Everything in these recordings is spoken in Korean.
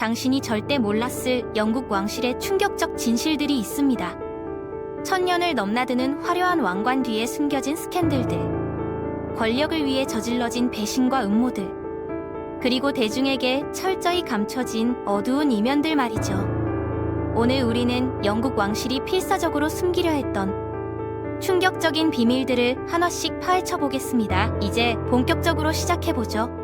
당신이 절대 몰랐을 영국 왕실의 충격적 진실들이 있습니다. 천년을 넘나드는 화려한 왕관 뒤에 숨겨진 스캔들들, 권력을 위해 저질러진 배신과 음모들, 그리고 대중에게 철저히 감춰진 어두운 이면들 말이죠. 오늘 우리는 영국 왕실이 필사적으로 숨기려 했던 충격적인 비밀들을 하나씩 파헤쳐 보겠습니다. 이제 본격적으로 시작해 보죠.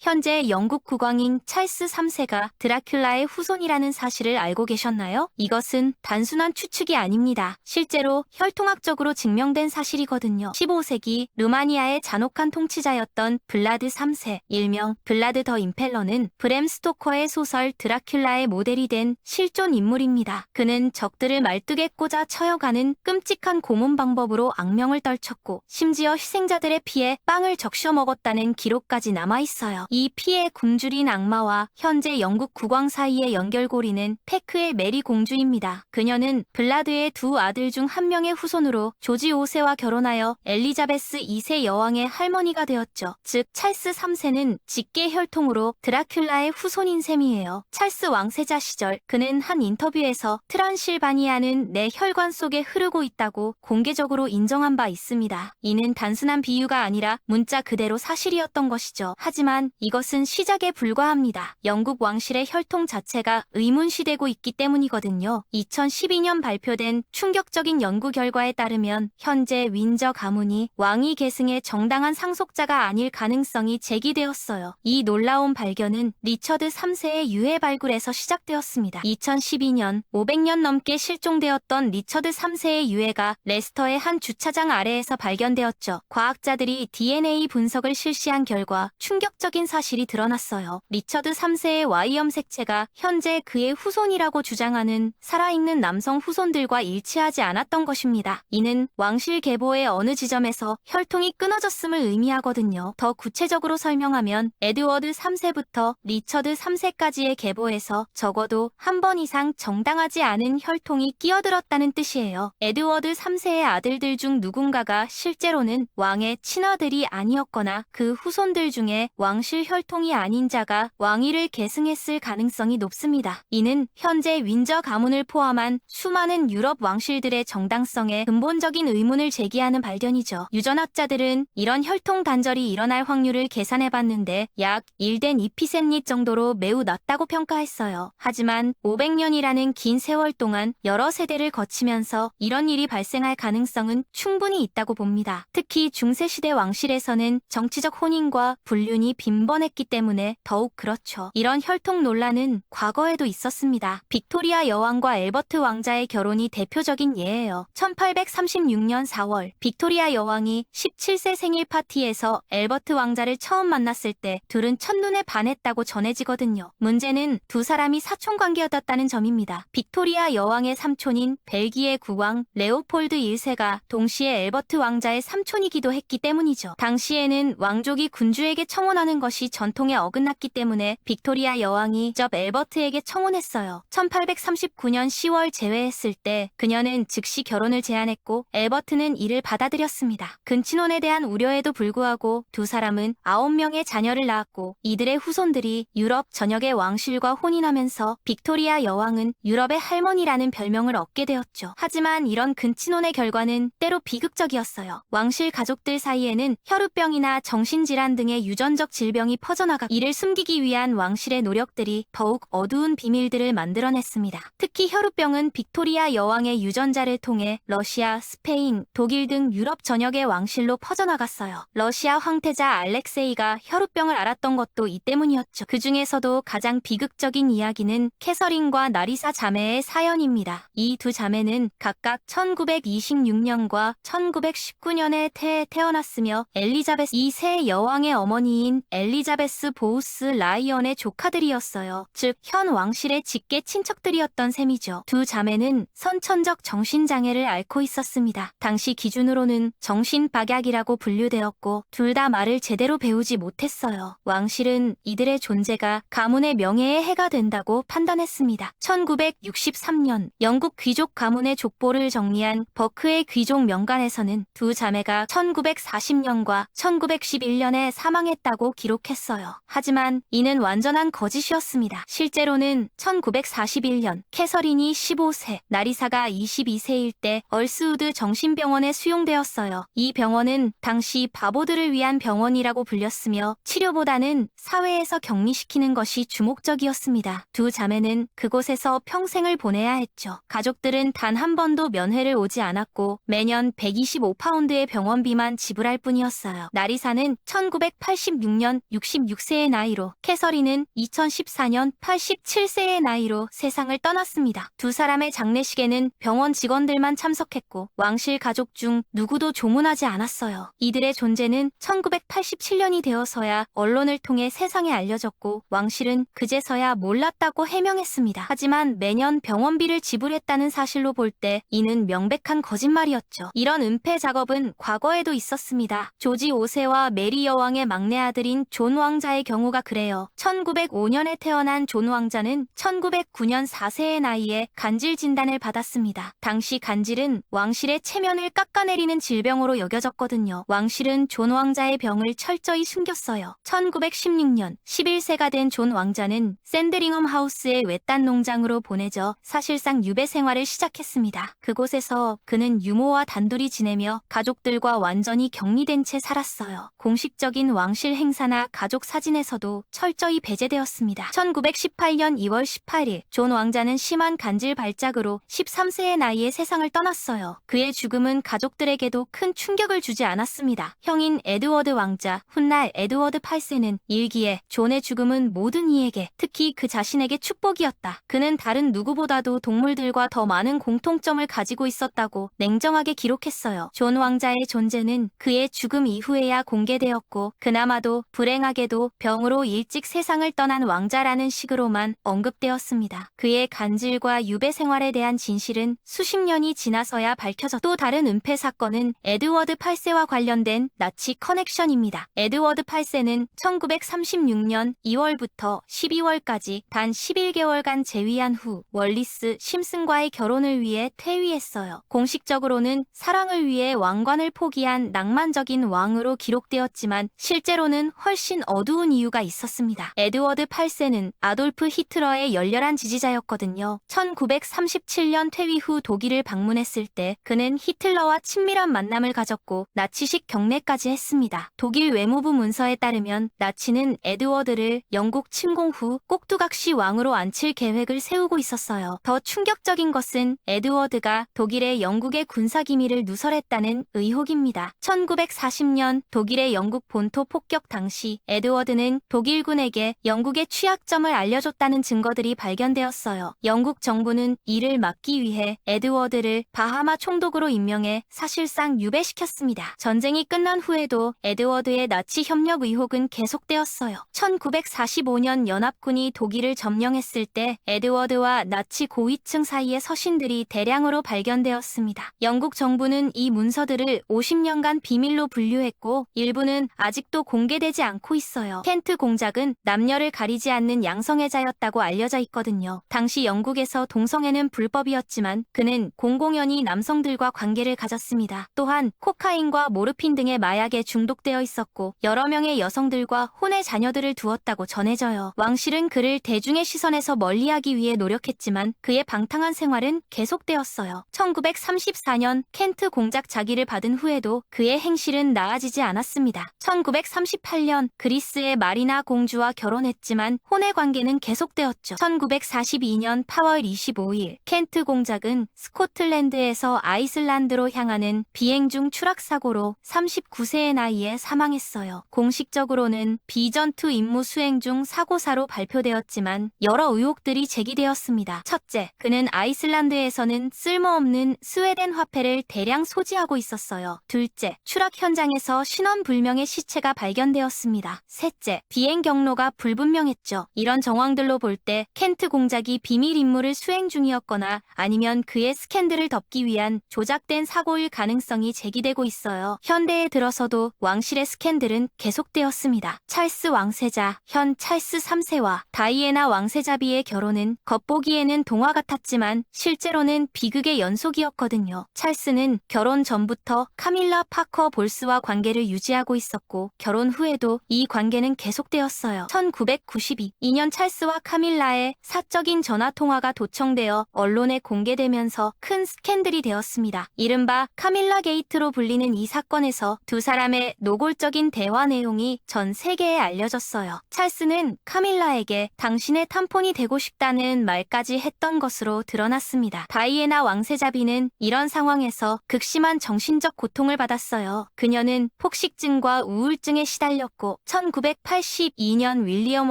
현재 영국 국왕인 찰스 3세가 드라큘라의 후손이라는 사실을 알고 계셨나요? 이것은 단순한 추측이 아닙니다. 실제로 혈통학적으로 증명된 사실이거든요. 15세기 루마니아의 잔혹한 통치자였던 블라드 3세, 일명 블라드 더 임펠러는 브램 스토커의 소설 드라큘라의 모델이 된 실존 인물입니다. 그는 적들을 말뚝에 꽂아 처여가는 끔찍한 고문 방법으로 악명을 떨쳤고 심지어 희생자들의 피에 빵을 적셔 먹었다는 기록까지 남아 있어요. 이 피에 굶주린 악마와 현재 영국 국왕 사이의 연결고리는 페크의 메리 공주입니다. 그녀는 블라드의 두 아들 중 한 명의 후손으로 조지 5세와 결혼하여 엘리자베스 2세 여왕의 할머니가 되었죠. 즉 찰스 3세는 직계 혈통으로 드라큘라의 후손인 셈이에요. 찰스 왕세자 시절 그는 한 인터뷰에서 트란실바니아는 내 혈관 속에 흐르고 있다고 공개적으로 인정한 바 있습니다. 이는 단순한 비유가 아니라 문자 그대로 사실이었던 것이죠. 하지만 이것은 시작에 불과합니다. 영국 왕실의 혈통 자체가 의문시되고 있기 때문이거든요. 2012년 발표된 충격적인 연구 결과에 따르면 현재 윈저 가문이 왕위 계승의 정당한 상속자가 아닐 가능성이 제기되었어요. 이 놀라운 발견은 리처드 3세의 유해 발굴에서 시작되었습니다. 2012년 500년 넘게 실종되었던 리처드 3세의 유해가 레스터의 한 주차장 아래에서 발견되었죠. 과학자들이 DNA 분석을 실시한 결과 충격적인 사실이 드러났어요. 리처드 3세의 Y염 색체가 현재 그의 후손이라고 주장하는 살아있는 남성 후손들과 일치하지 않았던 것입니다. 이는 왕실 계보의 어느 지점에서 혈통이 끊어졌음을 의미하거든요. 더 구체적으로 설명하면 에드워드 3세부터 리처드 3세까지의 계보에서 적어도 한 번 이상 정당하지 않은 혈통이 끼어들었다는 뜻이에요. 에드워드 3세의 아들들 중 누군가가 실제로는 왕의 친아들이 아니었거나 그 후손들 중에 왕실 혈통이 아닌 자가 왕위를 계승했을 가능성이 높습니다. 이는 현재 윈저 가문을 포함한 수많은 유럽 왕실들의 정당성에 근본적인 의문을 제기하는 발견이죠. 유전학자들은 이런 혈통 단절이 일어날 확률을 계산해봤는데 약 1된 2피센릿 정도로 매우 낮다고 평가했어요. 하지만 500년이라는 긴 세월 동안 여러 세대를 거치면서 이런 일이 발생할 가능성은 충분히 있다고 봅니다. 특히 중세시대 왕실에서는 정치적 혼인과 불륜이 빈번 했기 때문에 더욱 그렇죠. 이런 혈통 논란은 과거에도 있었습니다. 빅토리아 여왕과 엘버트 왕자의 결혼이 대표적인 예예요. 1836년 4월 빅토리아 여왕이 17세 생일 파티에서 엘버트 왕자를 처음 만났을 때 둘은 첫눈에 반했다고 전해지거든요. 문제는 두 사람이 사촌 관계였다는 점입니다. 빅토리아 여왕의 삼촌인 벨기에 국왕 레오폴드 1세가 동시에 엘버트 왕자의 삼촌이기도 했기 때문이죠. 당시에는 왕족이 군주에게 청혼하는 것이 전통에 어긋났기 때문에 빅토리아 여왕이 직접 엘버트에게 청혼했어요. 1839년 10월 재회했을 때 그녀는 즉시 결혼을 제안했고 엘버트는 이를 받아들였습니다. 근친혼에 대한 우려에도 불구하고 두 사람은 9명의 자녀를 낳았고 이들의 후손들이 유럽 전역의 왕실과 혼인하면서 빅토리아 여왕은 유럽의 할머니라는 별명을 얻게 되었죠. 하지만 이런 근친혼의 결과는 때로 비극적이었어요. 왕실 가족들 사이에는 혈우병이나 정신질환 등의 유전적 질병이 퍼져나가 이를 숨기기 위한 왕실의 노력들이 더욱 어두운 비밀들을 만들어냈습니다. 특히 혈우병은 빅토리아 여왕의 유전자를 통해 러시아, 스페인, 독일 등 유럽 전역의 왕실로 퍼져나갔어요. 러시아 황태자 알렉세이가 혈우병을 알았던 것도 이 때문이었죠. 그 중에서도 가장 비극적인 이야기는 캐서린과 나리사 자매의 사연입니다. 이 두 자매는 각각 1926년과 1919년에 태, 태어났으며 엘리자베스 2세 여왕의 어머니인 엘리 엘리자베스 보우스 라이언의 조카들이었어요. 즉, 현 왕실의 직계 친척들이었던 셈이죠. 두 자매는 선천적 정신장애를 앓고 있었습니다. 당시 기준으로는 정신박약이라고 분류되었고, 둘 다 말을 제대로 배우지 못했어요. 왕실은 이들의 존재가 가문의 명예에 해가 된다고 판단했습니다. 1963년 영국 귀족 가문의 족보를 정리한 버크의 귀족 명간에서는 두 자매가 1940년과 1911년에 사망했다고 기록 했어요. 하지만 이는 완전한 거짓이었습니다. 실제로는 1941년 캐서린이 15세, 나리사가 22세일 때 얼스우드 정신병원에 수용되었어요. 이 병원은 당시 바보들을 위한 병원이라고 불렸으며 치료보다는 사회에서 격리시키는 것이 주목적이었습니다. 두 자매는 그곳에서 평생을 보내야 했죠. 가족들은 단 한 번도 면회를 오지 않았고 매년 125파운드의 병원비만 지불할 뿐이었어요. 나리사는 1986년 66세의 나이로 캐서린은 2014년 87세의 나이로 세상을 떠났습니다. 두 사람의 장례식에는 병원 직원들만 참석했고 왕실 가족 중 누구도 조문하지 않았어요. 이들의 존재는 1987년이 되어서야 언론을 통해 세상에 알려졌고 왕실은 그제서야 몰랐다고 해명했습니다. 하지만 매년 병원비를 지불했다는 사실로 볼 때 이는 명백한 거짓말이었죠. 이런 은폐 작업은 과거에도 있었습니다. 조지 5세와 메리 여왕의 막내 아들인 존 왕자의 경우가 그래요. 1905년에 태어난 존 왕자는 1909년 4세의 나이에 간질 진단을 받았습니다. 당시 간질은 왕실의 체면을 깎아내리는 질병으로 여겨졌거든요. 왕실은 존 왕자의 병을 철저히 숨겼어요. 1916년 11세가 된 존 왕자는 샌드링엄 하우스의 외딴 농장으로 보내져 사실상 유배 생활을 시작했습니다. 그곳에서 그는 유모와 단둘이 지내며 가족들과 완전히 격리된 채 살았어요. 공식적인 왕실 행사나 가족 사진에서도 철저히 배제되었습니다. 1918년 2월 18일 존 왕자는 심한 간질 발작으로 13세의 나이에 세상을 떠났어요. 그의 죽음은 가족들에게도 큰 충격을 주지 않았습니다. 형인 에드워드 왕자, 훗날 에드워드 8세는 일기에 존의 죽음은 모든 이에게, 특히 그 자신에게 축복이었다. 그는 다른 누구보다도 동물들과 더 많은 공통점을 가지고 있었다고 냉정하게 기록했어요. 존 왕자의 존재는 그의 죽음 이후에야 공개되었고, 그나마도 불행 하게도 병으로 일찍 세상을 떠난 왕자라는 식으로만 언급되었습니다. 그의 간질과 유배 생활에 대한 진실은 수십 년이 지나서야 밝혀졌. 또 다른 은폐 사건은 에드워드 8세와 관련된 나치 커넥션입니다. 에드워드 8세는 1936년 2월부터 12월까지 단 11개월간 재위한 후 월리스 심슨과의 결혼을 위해 퇴위했어요. 공식적으로는 사랑을 위해 왕관을 포기한 낭만적인 왕으로 기록되었지만 실제로는 훨씬 어두운 이유가 있었습니다. 에드워드 8세는 아돌프 히틀러의 열렬한 지지자였거든요. 1937년 퇴위 후 독일을 방문했을 때 그는 히틀러와 친밀한 만남을 가졌고 나치식 경례까지 했습니다. 독일 외무부 문서에 따르면 나치는 에드워드를 영국 침공 후 꼭두각시 왕으로 앉힐 계획을 세우고 있었어요. 더 충격적인 것은 에드워드가 독일의 영국의 군사 기밀을 누설했다는 의혹입니다. 1940년 독일의 영국 본토 폭격 당시 에드워드는 독일군에게 영국의 취약점을 알려줬다는 증거들이 발견되었어요. 영국 정부는 이를 막기 위해 에드워드를 바하마 총독으로 임명해 사실상 유배시켰습니다. 전쟁이 끝난 후에도 에드워드의 나치 협력 의혹은 계속되었어요. 1945년 연합군이 독일을 점령했을 때 에드워드와 나치 고위층 사이의 서신들이 대량으로 발견되었습니다. 영국 정부는 이 문서들을 50년간 비밀로 분류했고 일부는 아직도 공개되지 않고 있어요. 켄트 공작은 남녀를 가리지 않는 양성애자였다고 알려져 있거든요. 당시 영국에서 동성애는 불법이었지만 그는 공공연히 남성들과 관계를 가졌습니다. 또한 코카인과 모르핀 등의 마약에 중독되어 있었고 여러 명의 여성들과 혼의 자녀들을 두었다고 전해져요. 왕실은 그를 대중의 시선에서 멀리하기 위해 노력했지만 그의 방탕한 생활은 계속되었어요. 1934년 켄트 공작 자기를 받은 후에도 그의 행실은 나아지지 않았습니다. 1938년 그리스의 마리나 공주와 결혼했지만 혼의 관계는 계속되었죠. 1942년 8월 25일 켄트 공작은 스코틀랜드에서 아이슬란드로 향하는 비행 중 추락 사고로 39세의 나이에 사망했어요. 공식적으로는 비전투 임무 수행 중 사고사로 발표되었지만 여러 의혹들이 제기되었습니다. 첫째, 그는 아이슬란드에서는 쓸모없는 스웨덴 화폐를 대량 소지하고 있었어요. 둘째, 추락 현장에서 신원불명의 시체가 발견되었습니다. 있었습니다. 셋째, 비행 경로가 불분명했죠. 이런 정황들로 볼 때 켄트 공작이 비밀 임무를 수행 중이었거나 아니면 그의 스캔들을 덮기 위한 조작된 사고일 가능성이 제기되고 있어요. 현대에 들어서도 왕실의 스캔들은 계속되었습니다. 찰스 왕세자, 현 찰스 3세와 다이애나 왕세자비의 결혼은 겉보기에는 동화 같았지만 실제로는 비극의 연속이었거든요. 찰스는 결혼 전부터 카밀라 파커 볼스와 관계를 유지하고 있었고 결혼 후에도 이 관계는 계속되었어요. 1992, 2년 찰스와 카밀라의 사적인 전화 통화가 도청되어 언론에 공개되면서 큰 스캔들이 되었습니다. 이른바 카밀라 게이트로 불리는 이 사건에서 두 사람의 노골적인 대화 내용이 전 세계에 알려졌어요. 찰스는 카밀라에게 당신의 탐폰이 되고 싶다는 말까지 했던 것으로 드러났습니다. 다이애나 왕세자비는 이런 상황에서 극심한 정신적 고통을 받았어요. 그녀는 폭식증과 우울증에 시달렸고 1982년 윌리엄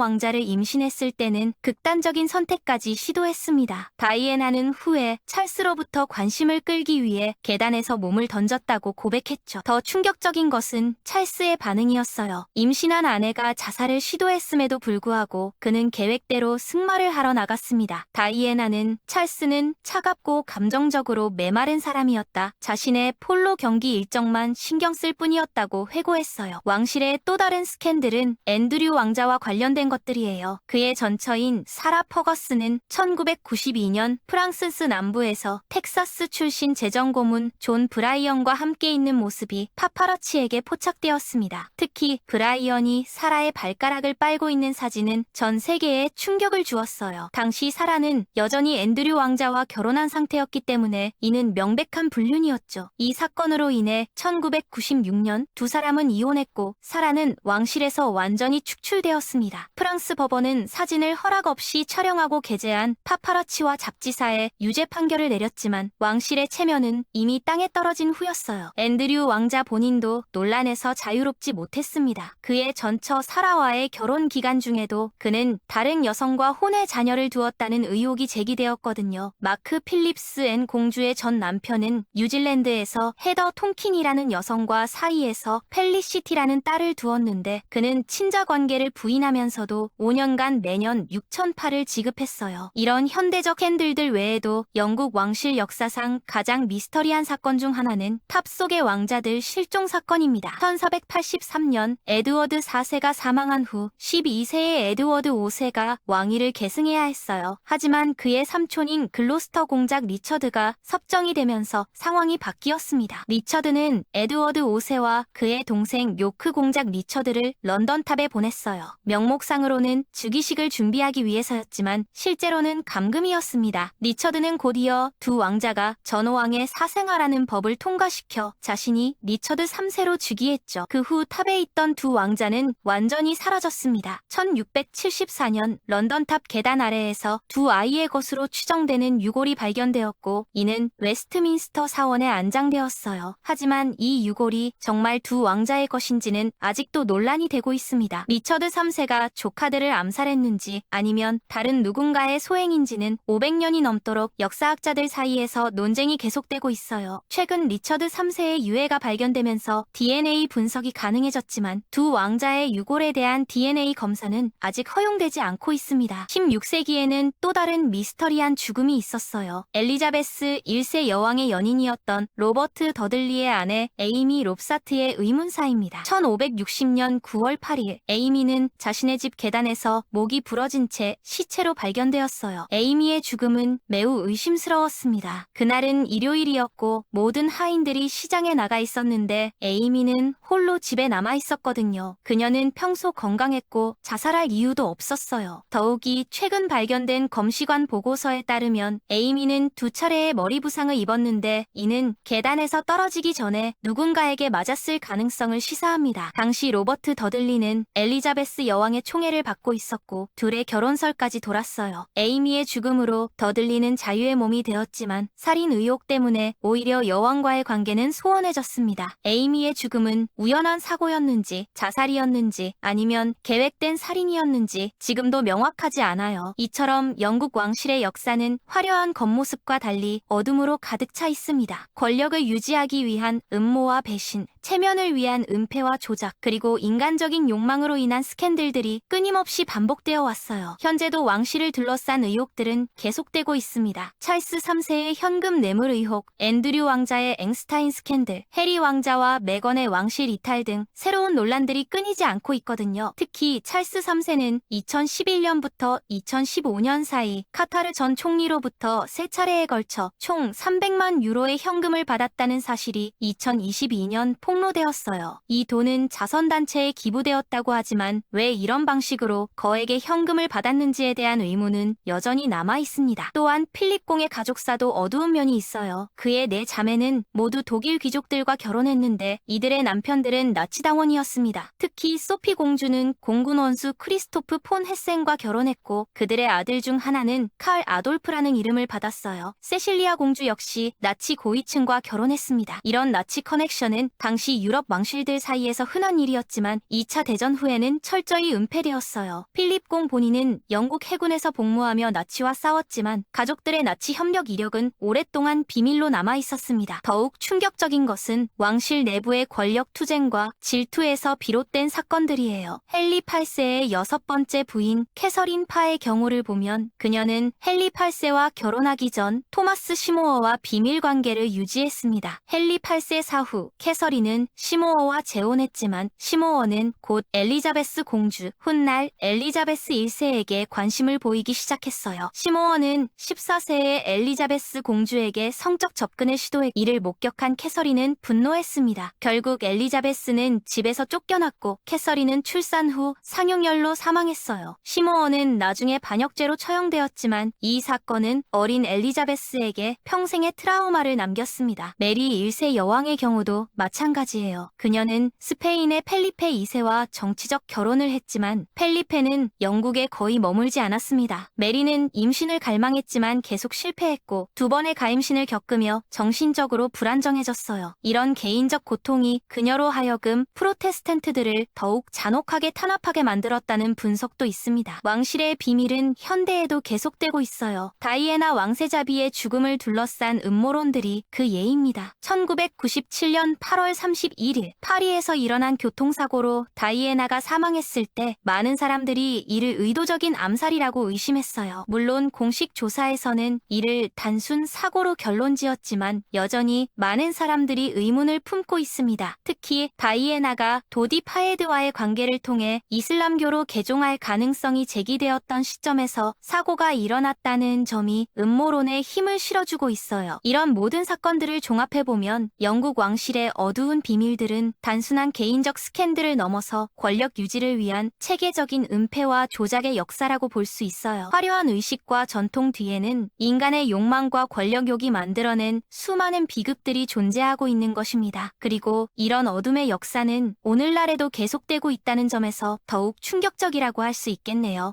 왕자를 임신했을 때는 극단적인 선택까지 시도했습니다. 다이애나는 후에 찰스로부터 관심을 끌기 위해 계단에서 몸을 던졌다고 고백했죠. 더 충격적인 것은 찰스의 반응이었어요. 임신한 아내가 자살을 시도했음에도 불구하고 그는 계획대로 승마를 하러 나갔습니다. 다이애나는 찰스는 차갑고 감정적으로 메마른 사람이었다. 자신의 폴로 경기 일정만 신경 쓸 뿐이었다고 회고했어요. 왕실의 또 다른 스 캔들은 앤드류 왕자와 관련된 것들이에요. 그의 전처인 사라 퍼거스는 1992년 프랑스 남부에서 텍사스 출신 재정 고문 존 브라이언과 함께 있는 모습이 파파라치에게 포착되었습니다. 특히 브라이언이 사라의 발가락을 빨고 있는 사진은 전 세계에 충격을 주었어요. 당시 사라는 여전히 앤드류 왕자와 결혼한 상태였기 때문에 이는 명백한 불륜이었죠. 이 사건으로 인해 1996년 두 사람은 이혼했고 사라는 왕 실에서 완전히 축출되었습니다. 프랑스 법원은 사진을 허락 없이 촬영하고 게재한 파파라치와 잡지사에 유죄 판결을 내렸지만 왕실의 체면은 이미 땅에 떨어진 후였어요. 앤드류 왕자 본인도 논란에서 자유롭지 못했습니다. 그의 전처 사라와의 결혼 기간 중에도 그는 다른 여성과 혼외 자녀를 두었다는 의혹이 제기되었거든요. 마크 필립스 앤 공주의 전 남편은 뉴질랜드에서 헤더 톰킨이라는 여성과 사이에서 펠리시티라는 딸을 두었는데 그는 친자 관계를 부인하면서도 5년간 매년 6천 팔을 지급했어요. 이런 현대적 핸들들 외에도 영국 왕실 역사상 가장 미스터리한 사건 중 하나는 탑 속의 왕자들 실종 사건입니다. 1483년 에드워드 4세가 사망한 후 12세의 에드워드 5세가 왕위를 계승해야 했어요. 하지만 그의 삼촌인 글로스터 공작 리처드가 섭정이 되면서 상황이 바뀌었습니다. 리처드는 에드워드 5세와 그의 동생 요크 공작 리처드를 런던탑에 보냈어요. 명목상으로는 즉위식을 준비하기 위해서였지만 실제로는 감금이었습니다. 리처드는 곧이어 두 왕자가 전호왕의 사생아라는 법을 통과시켜 자신이 리처드 3세로 즉위했죠. 그 후 탑에 있던 두 왕자는 완전히 사라졌습니다. 1674년 런던탑 계단 아래에서 두 아이의 것으로 추정되는 유골이 발견되었고 이는 웨스트민스터 사원에 안장되었어요. 하지만 이 유골이 정말 두 왕자의 것인지는 아직도 논란이 되고 있습니다. 리처드 3세가 조카들을 암살했는지 아니면 다른 누군가의 소행인지는 500년이 넘도록 역사학자들 사이에서 논쟁이 계속되고 있어요. 최근 리처드 3세의 유해가 발견되면서 DNA 분석이 가능해졌지만 두 왕자의 유골에 대한 DNA 검사는 아직 허용되지 않고 있습니다. 16세기에는 또 다른 미스터리한 죽음이 있었어요. 엘리자베스 1세 여왕의 연인이었던 로버트 더들리의 아내 에이미 롭사트의 의문사입니다. 1560년 9월 8일 에이미는 자신의 집 계단에서 목이 부러진 채 시체로 발견되었어요. 에이미의 죽음은 매우 의심스러웠습니다. 그날은 일요일이었고 모든 하인들이 시장에 나가 있었는데 에이미는 홀로 집에 남아 있었거든요. 그녀는 평소 건강했고 자살할 이유도 없었어요. 더욱이 최근 발견된 검시관 보고서에 따르면 에이미는 두 차례의 머리 부상을 입었는데 이는 계단에서 떨어지기 전에 누군가에게 맞았을 가능성을 시사합니다. 당시 로버트 더들리는 엘리자베스 여왕의 총애를 받고 있었고 둘의 결혼설까지 돌았어요. 에이미의 죽음으로 더들리는 자유의 몸이 되었지만 살인 의혹 때문에 오히려 여왕과의 관계는 소원해졌습니다. 에이미의 죽음은 우연한 사고였는지 자살이었는지 아니면 계획된 살인이었는지 지금도 명확하지 않아요. 이처럼 영국 왕실의 역사는 화려한 겉모습과 달리 어둠으로 가득 차 있습니다. 권력을 유지하기 위한 음모와 배신, 체면을 위한 은폐와 조작, 그리고 인간적인 욕망으로 인한 스캔들들이 끊임없이 반복되어 왔어요. 현재도 왕실을 둘러싼 의혹들은 계속되고 있습니다. 찰스 3세의 현금 뇌물 의혹, 앤드류 왕자의 앵스타인 스캔들, 해리 왕자와 메건의 왕실 이탈 등 새로운 논란들이 끊이지 않고 있거든요. 특히 찰스 3세는 2011년부터 2015년 사이 카타르 전 총리로부터 세 차례에 걸쳐 총 300만 유로의 현금을 받았다는 사실이 2022년 폭로되었어요. 이 돈은 자선단체에 기부되었다고 하지만 왜 이런 방식으로 거액의 현금을 받았는지에 대한 의문은 여전히 남아 있습니다. 또한 필립공의 가족사도 어두운 면이 있어요. 그의 네 자매는 모두 독일 귀족들과 결혼했는데 이들의 남편들은 나치당원이었습니다. 특히 소피 공주는 공군 원수 크리스토프 폰 헤센과 결혼했고 그들의 아들 중 하나는 칼 아돌프라는 이름을 받았어요. 세실리아 공주 역시 나치 고위층과 결혼했습니다. 이런 나치 커넥션은 당시 유럽 왕실들 사이에서 흔한 일이었지만 2차 대전 후에는 철저히 은폐되었어요. 필립공 본인은 영국 해군에서 복무하며 나치와 싸웠지만 가족들의 나치 협력 이력은 오랫동안 비밀로 남아 있었습니다. 더욱 충격적인 것은 왕실 내부의 권력 투쟁과 질투에서 비롯된 사건들이에요. 헨리 8세의 여섯 번째 부인 캐서린 파의 경우를 보면 그녀는 헨리 8세와 결혼하기 전 토마스 시모어와 비밀 관계를 유지했습니다. 헨리 8세 사후 캐서린은 시모어와 재혼했지만 시모어는 곧 엘리자베스 공주 훗날 엘리자베스 1세에게 관심을 보이기 시작했어요. 시모어는 14세의 엘리자베스 공주에게 성적 접근을 시도해 이를 목격한 캐서린은 분노했습니다. 결국 엘리자베스는 집에서 쫓겨났고 캐서린은 출산 후 상용열로 사망했어요. 시모어는 나중에 반역죄로 처형되었지만 이 사건은 어린 엘리자베스에게 평생의 트라우마를 남겼습니다. 메리 1세 여왕의 경우도 마찬가지 예요. 그녀는 스페인의 펠리페 2세와 정치적 결혼을 했지만 펠리페는 영국에 거의 머물지 않았습니다. 메리는 임신을 갈망했지만 계속 실패했고 두 번의 가임신을 겪으며 정신적으로 불안정해졌어요. 이런 개인적 고통이 그녀로 하여금 프로테스탄트들을 더욱 잔혹하게 탄압하게 만들었다는 분석도 있습니다. 왕실의 비밀은 현대에도 계속되고 있어요. 다이애나 왕세자비의 죽음을 둘러싼 음모론들이 그 예입니다. 1997년 8월 31일 파리에서 일어난 교통사고로 다이애나가 사망했을 때 많은 사람들이 이를 의도적인 암살이라고 의심했어요. 물론 공식 조사에서는 이를 단순 사고로 결론 지었지만 여전히 많은 사람들이 의문을 품고 있습니다. 특히 다이애나가 도디 파에드와의 관계를 통해 이슬람교로 개종할 가능성이 제기되었던 시점에서 사고가 일어났다는 점이 음모론에 힘을 실어주고 있어요. 이런 모든 사건들을 종합해보면 영국 왕실의 어두운 비밀들은 단순한 개인적 스캔들을 넘어서 권력 유지를 위한 체계적인 은폐와 조작의 역사라고 볼 수 있어요. 화려한 의식과 전통 뒤에는 인간의 욕망과 권력욕이 만들어낸 수많은 비극들이 존재하고 있는 것입니다. 그리고 이런 어둠의 역사는 오늘날에도 계속되고 있다는 점에서 더욱 충격적이라고 할 수 있겠네요.